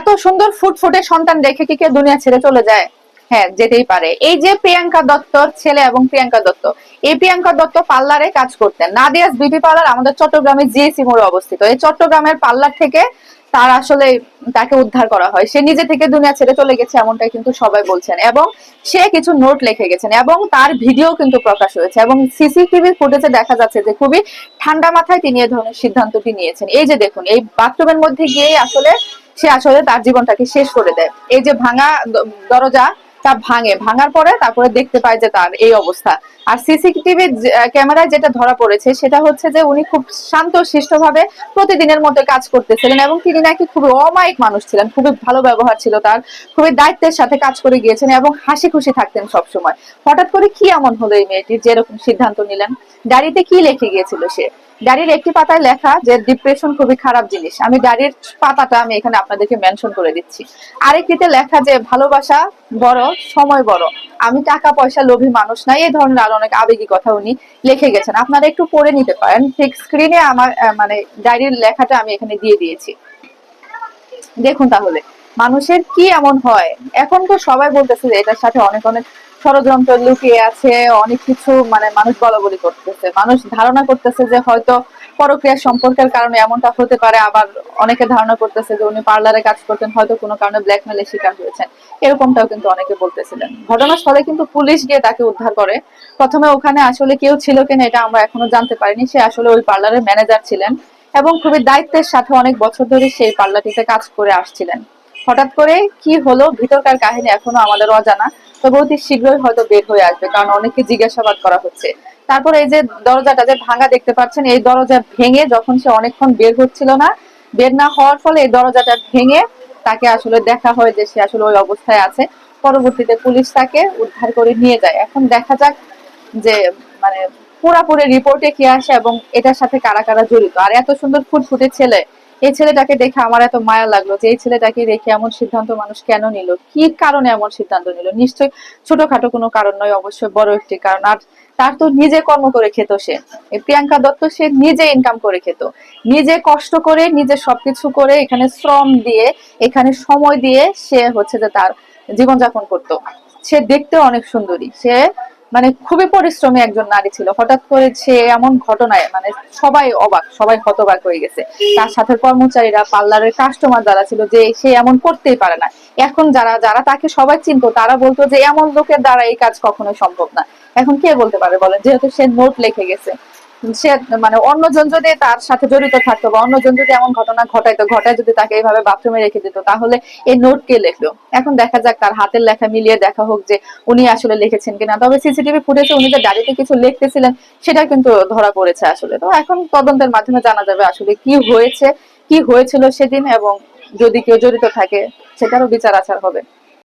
এত সুন্দর ফুটফুটে সন্তান রেখে কি কেউ দুনিয়া ছেড়ে চলে যায়? হ্যাঁ যেতেই পারে। এই যে প্রিয়াঙ্কা দত্তর ছেলে এবং প্রিয়াঙ্কা দত্ত, এই প্রিয়াঙ্কা দত্ত পার্লারে কাজ করতেন। নাদিয়াস বিউটি পার্লার আমাদের চট্টগ্রামে জিএসি মোড়ে অবস্থিত। এই চট্টগ্রামের পার্লার থেকে তার আসলে তাকে উদ্ধার করা হয়। সে নিজে থেকে দুনিয়া ছেড়ে চলে গেছে এমনটাই কিন্তু সবাই বলছেন। এবং সে কিছু নোট লিখে গেছেন এবং তার ভিডিও কিন্তু প্রকাশ হয়েছে এবং সিসিটিভি ফুটেজে দেখা যাচ্ছে যে খুবই ঠান্ডা মাথায় তিনি এ ধরনের সিদ্ধান্তটি নিয়েছেন। এই যে দেখুন, এই বাথরুমের মধ্যে গিয়ে আসলে সে আসলে তার জীবনটাকে শেষ করে দেয়। এই যে ভাঙা দরজা, তা ভাঙে। ভাঙার পরে তারপরে দেখতে পায় যে তার এই অবস্থা। আর সিসিটিভি ক্যামেরায় যেটা ধরা পড়েছে, সেটা হচ্ছে যে উনি খুব শান্ত শিষ্ট ভাবে প্রতিদিনের মতো কাজ করতেছিলেন এবং তিনি নাকি খুবই অমায়িক মানুষ ছিলেন। খুবই ভালো ব্যবহার ছিল তার। খুবই দায়িত্বের সাথে কাজ করে গিয়েছেন এবং হাসি খুশি থাকতেন সবসময়। হঠাৎ করে কি এমন হলো এই মেয়েটির যেরকম সিদ্ধান্ত নিলেন? ডায়েরিতে কি লেখে গিয়েছিল সে? ডায়েরির একটি পাতায় লেখা যে ডিপ্রেশন খুবই খারাপ জিনিস। আমি ডায়েরির পাতাটা আমি এখানে আপনাদেরকে মেনশন করে দিচ্ছি। আরেকটিতে লেখা যে, ভালোবাসা বড়, সময় বড়। আমি টাকা পয়সা লোভী মানুষ না, এই ধরনের আরও অনেক আবেগী কথা উনি লিখে গেছেন। আপনারা একটু পড়ে নিতে পারেন। ঠিক স্ক্রিনে আমার মানে ডায়েরির লেখাটা আমি এখানে দিয়ে দিয়েছি। দেখুন তাহলে, মানুষের কি এমন হয়? এখন তো সবাই বলতেছে যে, এটার সাথে অনেক অনেক ষড়যন্ত্র লুকিয়ে আছে, অনেক কিছু মানে মানুষ বলা বলি করতেছে। মানুষ ধারণা করতেছে যে হয়তো পরক্রিয়া সম্পর্কের কারণে এমনটা হতে পারে, আবার অনেকে ধারণা করতেছে যে উনি পার্লারে কাজ করতেন, হয়তো কোনো কারণে ব্ল্যাকমেলের শিকার হয়েছেন। এরকমটাও কিন্তু অনেকে বলতেছিলেন। ঘটনাস্থলে কিন্তু পুলিশ গিয়ে তাকে উদ্ধার করে। প্রথমে ওখানে আসলে কেউ ছিল কিনা এটা আমরা এখনও জানতে পারিনি। সে আসলে ওই পার্লারের ম্যানেজার ছিলেন এবং খুবই দায়িত্বের সাথে অনেক বছর ধরে সেই পার্লারটিতে কাজ করে আসছিলেন। হঠাৎ করে কি হলো? ভিতরকার কাহিনী এখনও আমাদের অজানা। তবে অতি শীঘ্রই হয়তো বের হয়ে আসবে, কারণ অনেকে জিজ্ঞাসাবাদ করা হচ্ছে। তারপরে এই যে দরজাটা যে ভাঙা দেখতে পাচ্ছেন, এই দরজা ভেঙে যখন সে অনেকক্ষণ বের হচ্ছিল না, বের না হওয়ার ফলে এই দরজাটা ভেঙে তাকে আসলে দেখা হয় যে সে আসলে ওই অবস্থায় আছে। পরবর্তীতে পুলিশ তাকে উদ্ধার করে নিয়ে যায়। এখন দেখা যাক যে মানে পুরাপুরি রিপোর্টে কি আসে এবং এটার সাথে কারা কারা জড়িত। আর এত সুন্দর ফুটফুটে ছেলে এই ছেলেটাকে দেখে আমার এত মায়া লাগল যে এই ছেলেটাকে দেখে এমন সিদ্ধান্ত মানুষ কেন নিল? কি কারণে এমন সিদ্ধান্ত নিল? নিশ্চয়ই ছোটখাটো কোনো কারণ নয়, অবশ্যই বড় একটি কারণ। আর তার তো নিজে কর্ম করে খেত সে। প্রিয়াঙ্কা দত্ত, সে নিজে ইনকাম করে খেত। নিজে কষ্ট করে, নিজে সবকিছু করে এখানে শ্রম দিয়ে, এখানে সময় দিয়ে সে হচ্ছে যে তার জীবনযাপন করতো। সে দেখতে অনেক সুন্দরী। সে মানে খুবই পরিশ্রমী একজন নারী ছিল। হঠাৎ করে সে এমন ঘটনায় মানে সবাই অবাক, সবাই হতবাক হয়ে গেছে। তার সাথে কর্মচারীরা, পার্লারের কাস্টমার যারা ছিল যে সে এমন করতেই পারে না। এখন যারা যারা তাকে সবাই চিনতো, তারা বলতো যে এমন লোকের দ্বারা এই কাজ কখনোই সম্ভব না। এখন কে বলতে পারে বলেন? যেহেতু সে নোট লিখে গেছে। সে মানে অন্যজন যদি তার সাথে জড়িত থাকতো বা অন্যজন যদি এমন ঘটনা ঘটাইতো, ঘটায় যদি তাকে এইভাবে বাথরুমে রেখে দিত, তাহলে এই নোট কে লিখলো? এখন দেখা যাক তার হাতের লেখা মিলিয়ে দেখা হোক যে উনি আসলে লিখেছেন কিনা। তবে সিসিটিভি ফুটেজে উনি যে ডায়েরিতে কিছু লিখতেছিলেন, সেটা কিন্তু ধরা পড়েছে আসলে। তো এখন তদন্তের মাধ্যমে জানা যাবে আসলে কি হয়েছে, কি হয়েছিল সেদিন এবং যদি কেউ জড়িত থাকে, সেটারও বিচার আচার হবে।